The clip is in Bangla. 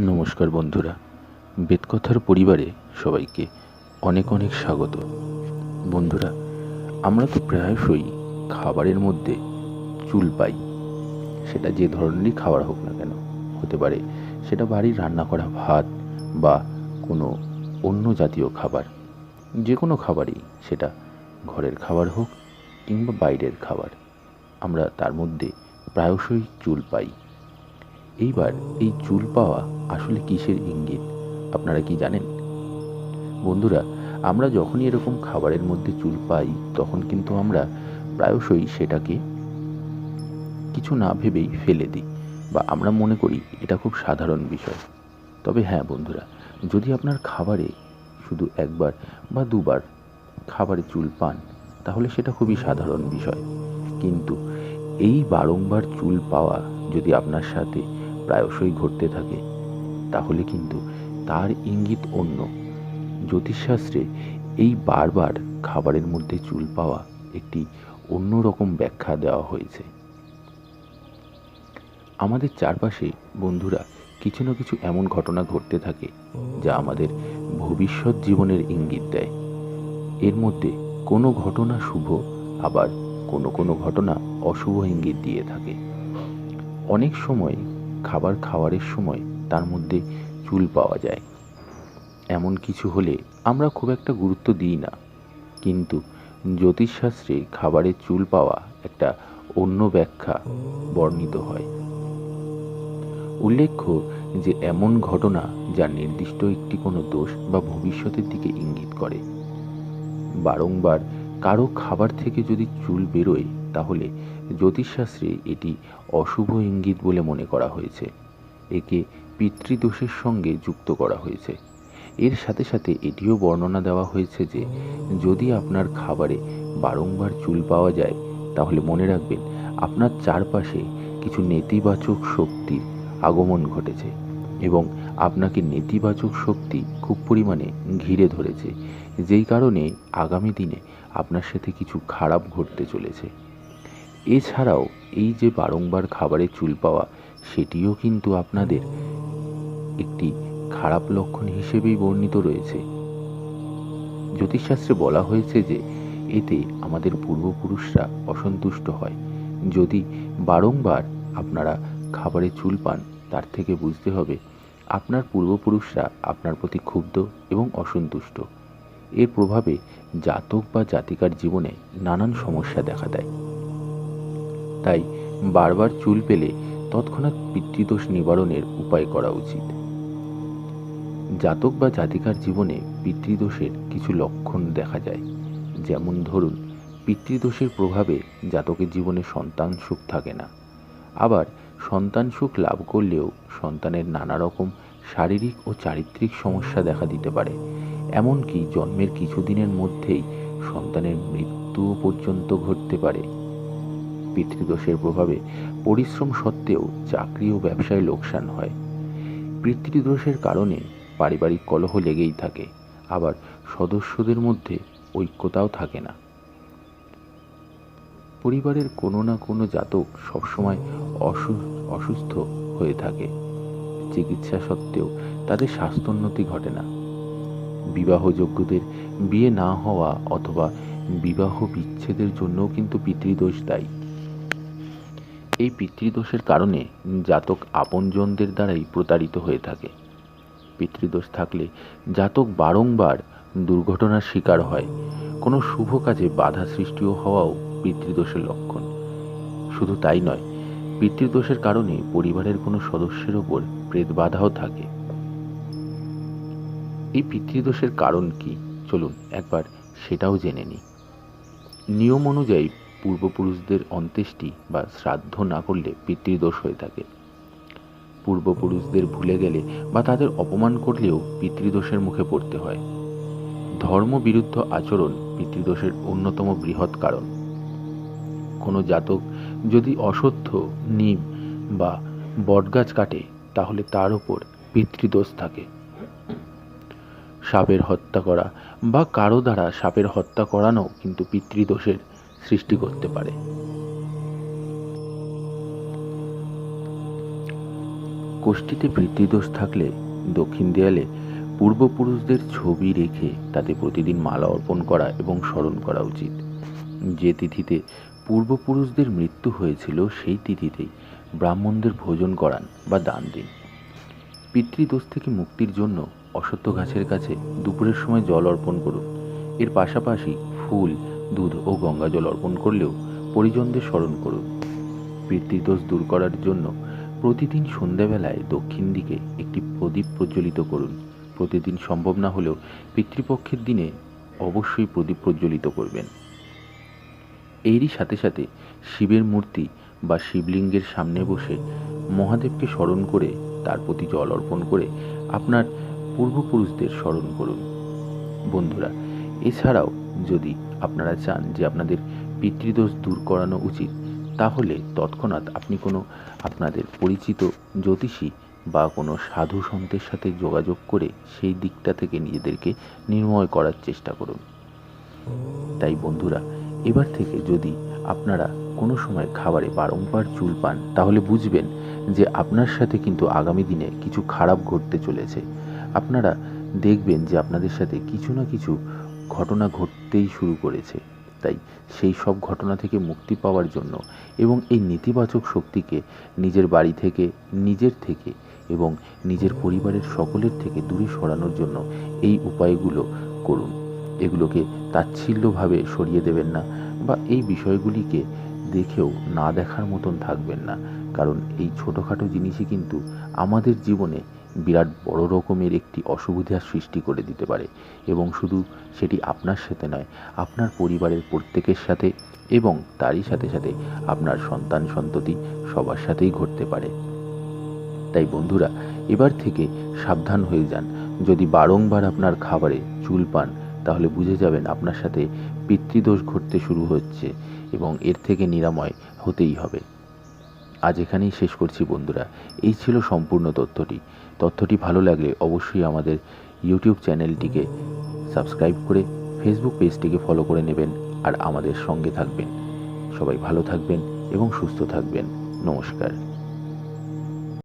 নমস্কার বন্ধুরা। বেদকথার পরিবারে সবাইকে অনেক অনেক স্বাগত। বন্ধুরা, আমরা তো প্রায়শই খাবারের মধ্যে চুল পাই। সেটা যে ধরনেরই খাবার হোক না কেন, হতে পারে সেটা বাড়ির রান্না করা ভাত বা কোনো অন্য জাতীয় খাবার। যে কোনো খাবারই সেটা ঘরের খাবার হোক কিংবা বাইরের খাবার। আমরা তার মধ্যে প্রায়শই চুল পাই। এইবার এই চুল পাওয়া আসলে কিসের ইঙ্গিত? আপনারা কি জানেন? বন্ধুরা, আমরা যখনই এরকম খাবারের মধ্যে চুল পাই, তখন কিন্তু আমরা প্রায়শই সেটাকে কিছু না ভেবেই ফেলে দিই বা আমরা মনে করি এটা খুব সাধারণ বিষয়। তবে হ্যাঁ বন্ধুরা, যদি আপনার খাবারে শুধু একবার বা দুবার খাবারে চুল পান, তাহলে সেটা খুবই সাধারণ বিষয়। কিন্তু এই বারংবার চুল পাওয়া যদি আপনার সাথে প্রায়শই ঘটতে থাকে। তাহলে কিন্তু তার ইঙ্গিত অন্য। জ্যোতিষশাস্ত্রে এই বারবার খাবারের মধ্যে চুল পাওয়া একটি অন্যরকম ব্যাখ্যা দেওয়া হয়েছে। আমাদের চারপাশে বন্ধুরা কিছু না কিছু এমন ঘটনা ঘটতে থাকে যা আমাদের ভবিষ্যৎ জীবনের ইঙ্গিত দেয়। এর মধ্যে কোনো ঘটনা শুভ, আবার কোনো কোনো ঘটনা অশুভ ইঙ্গিত দিয়ে থাকে। অনেক সময় খাবার খাওয়ারের সময় তার মধ্যে চুল পাওয়া যায়। এমন কিছু হলে আমরা খুব একটা গুরুত্ব দিই না। কিন্তু জ্যোতিষশাস্ত্রে খাবারে চুল পাওয়া একটা অন্য ব্যাখ্যা বর্ণিত হয়। উল্লেখ্য যে এমন ঘটনা যা নির্দিষ্ট একটি কোনো দোষ বা ভবিষ্যতের দিকে ইঙ্গিত করে। বারংবার কারও খাবার থেকে যদি চুল বেরোয় তাহলে জ্যোতিষশাস্ত্রে এটি অশুভ ইঙ্গিত বলে মনে করা হয়েছে। একে পিতৃদোষের সঙ্গে যুক্ত করা হয়েছে। এর সাথে সাথে এটিও বর্ণনা দেওয়া হয়েছে যে, যদি আপনার খাবারে বারংবার চুল পাওয়া যায়, তাহলে মনে রাখবেন আপনার চারপাশে কিছু নেতিবাচক শক্তির আগমন ঘটেছে এবং আপনাকে নেতিবাচক শক্তি খুব পরিমাণে ঘিরে ধরেছে। যেই কারণে আগামী দিনে আপনার সাথে কিছু খারাপ ঘটতে চলেছে। এছাড়াও এই যে বারংবার খাবারে চুল পাওয়া, সেটিও কিন্তু আপনাদের একটি খারাপ লক্ষণ হিসেবেই বর্ণিত রয়েছে। জ্যোতিষশাস্ত্রে বলা হয়েছে যে, এতে আমাদের পূর্বপুরুষরা অসন্তুষ্ট হয়। যদি বারংবার আপনারা খাবারে চুল পান, তার থেকে বুঝতে হবে, আপনার পূর্বপুরুষরা আপনার প্রতি ক্ষুব্ধ এবং অসন্তুষ্ট। এর প্রভাবে জাতক বা জাতিকার জীবনে নানান সমস্যা দেখা দেয়। তাই বারবার চুল পেলে তৎক্ষণাৎ পিতৃদোষ নিবারণের উপায় করা উচিত। জাতক বা জাতিকার জীবনে পিতৃদোষের কিছু লক্ষণ দেখা যায়। যেমন ধরুন, পিতৃদোষের প্রভাবে জাতকের জীবনে সন্তান সুখ থাকে না। আবার সন্তান সুখ লাভ করলেও সন্তানের নানা রকম শারীরিক ও চারিত্রিক সমস্যা দেখা দিতে পারে। এমনকি জন্মের কিছুদিনের মধ্যেই সন্তানের মৃত্যুও পর্যন্ত ঘটতে পারে। পিতৃদোষের প্রভাবে পরিশ্রম সত্ত্বেও চাকরি ও ব্যবসায় লোকসান হয়। পিতৃদোষের কারণে পারিবারিক কলহ লেগেই থাকে, আবার সদস্যদের মধ্যে ঐক্যতাও থাকে না। পরিবারের কোনো না কোনো জাতক সবসময় অসুস্থ হয়ে থাকে। চিকিৎসা সত্ত্বেও তাদের স্বাস্থ্যোন্নতি ঘটে না। বিবাহযোগ্যদের বিয়ে না হওয়া অথবা বিবাহ বিচ্ছেদের জন্যও কিন্তু পিতৃদোষ দায়ী। এই পিতৃদোষের কারণে জাতক আপনজনদের দ্বারাই প্রতারিত হয়ে থাকে। পিতৃদোষ থাকলে জাতক বারংবার দুর্ঘটনার শিকার হয়। কোনো শুভ কাজে বাধা সৃষ্টিও হওয়াও পিতৃদোষের লক্ষণ। শুধু তাই নয়, পিতৃদোষের কারণে পরিবারের কোনো সদস্যের ওপর প্রেত বাধাও থাকে। এই পিতৃদোষের কারণ কি? চলুন একবার সেটাও জেনে নিই। নিয়ম অনুযায়ী পূর্বপুরুষদের অন্ত্যেষ্টি বা শ্রাদ্ধ না করলে পিতৃদোষ হয়ে থাকে। পূর্বপুরুষদের ভুলে গেলে বা তাদের অপমান করলেও পিতৃদোষের মুখে পড়তে হয়। ধর্মবিরুদ্ধ আচরণ পিতৃদোষের অন্যতম বৃহৎ কারণ। কোনো জাতক যদি অসত্য, নিম বা বটগাছ কাটে, তাহলে তার ওপর পিতৃদোষ থাকে। সাপের হত্যা করা বা কারও দ্বারা সাপের হত্যা করানো কিন্তু পিতৃদোষের সৃষ্টি করতে পারে। কোষ্ঠীতে পিতৃদোষ থাকলে দক্ষিণ দেয়ালে পূর্বপুরুষদের ছবি রেখে তাতে প্রতিদিন মালা অর্পণ করা এবং স্মরণ করা উচিত। যে তিথিতে পূর্বপুরুষদের মৃত্যু হয়েছিল, সেই তিথিতেই ব্রাহ্মণদের ভোজন করান বা দান দিন। পিতৃদোষ থেকে মুক্তির জন্য অসত্য গাছের কাছে দুপুরের সময় জল অর্পণ করুন। এর পাশাপাশি ফুল দুধ ও গঙ্গা জল অর্পণ করলেও পরিজনদের স্মরণ করুন। পিতৃদোষ দূর করার জন্য প্রতিদিন সন্ধ্যাবেলায় দক্ষিণ দিকে একটি প্রদীপ প্রজ্বলিত করুন। প্রতিদিন সম্ভব না হলেও পিতৃপক্ষের দিনে অবশ্যই প্রদীপ প্রজ্বলিত করবেন। এরই সাথে সাথে শিবের মূর্তি বা শিবলিঙ্গের সামনে বসে মহাদেবকে স্মরণ করে তার প্রতি জল অর্পণ করে আপনার পূর্বপুরুষদের স্মরণ করুন। বন্ধুরা এছাড়াও যদি আপনারা চান যে আপনাদের পিতৃদোষ দূর করানো উচিত, তাহলে তৎক্ষণাৎ আপনি কোনো আপনাদের পরিচিত জ্যোতিষী বা কোনো সাধু সন্তের সাথে যোগাযোগ করে সেই দিকটা থেকে নিজেদেরকে নির্ময় করার চেষ্টা করুন। তাই বন্ধুরা, এবার থেকে যদি আপনারা কোনো সময় খাবারে বারংবার চুল পান, তাহলে বুঝবেন যে আপনার সাথে কিন্তু আগামী দিনে কিছু খারাপ ঘটতে চলেছে। আপনারা দেখবেন যে আপনাদের সাথে কিছু না কিছু ঘটনা ঘটতেই শুরু করেছে। তাই সেই সব ঘটনা থেকে মুক্তি পাওয়ার জন্য এবং এই নেতিবাচক শক্তিকে নিজের বাড়ি থেকে, নিজের থেকে এবং নিজের পরিবারের সকলের থেকে দূরে সরানোর জন্য এই উপায়গুলো করুন। এগুলোকে তাচ্ছিল্যভাবে সরিয়ে দেবেন না বা এই বিষয়গুলিকে দেখেও না দেখার মতন থাকবেন না। কারণ এই ছোটোখাটো জিনিসই কিন্তু আমাদের জীবনে বিরাট বড় রকমের একটি অসুবিধার সৃষ্টি করে দিতে পারে এবং শুধু সেটি আপনার সাথে নয়, আপনার পরিবারের প্রত্যেকের সাথে এবং তারই সাথে সাথে আপনার সন্তান সন্ততি সবার সাথেই ঘটতে পারে। তাই বন্ধুরা, এবার থেকে সাবধান হয়ে যান। যদি বারংবার আপনার খাবারে চুল পান, তাহলে বুঝে যাবেন আপনার সাথে পিতৃদোষ ঘটতে শুরু হচ্ছে এবং এর থেকে নিরাময় হতেই হবে। আজ এখানেই শেষ করছি বন্ধুরা। এই ছিল সম্পূর্ণ তথ্যটি। তথ্যটি ভালো লাগলে অবশ্যই আমাদের ইউটিউব চ্যানেলটিকে সাবস্ক্রাইব করে ফেসবুক পেজটিকে ফলো করে নেবেন আর আমাদের সঙ্গে থাকবেন। সবাই ভালো থাকবেন এবং সুস্থ থাকবেন। নমস্কার।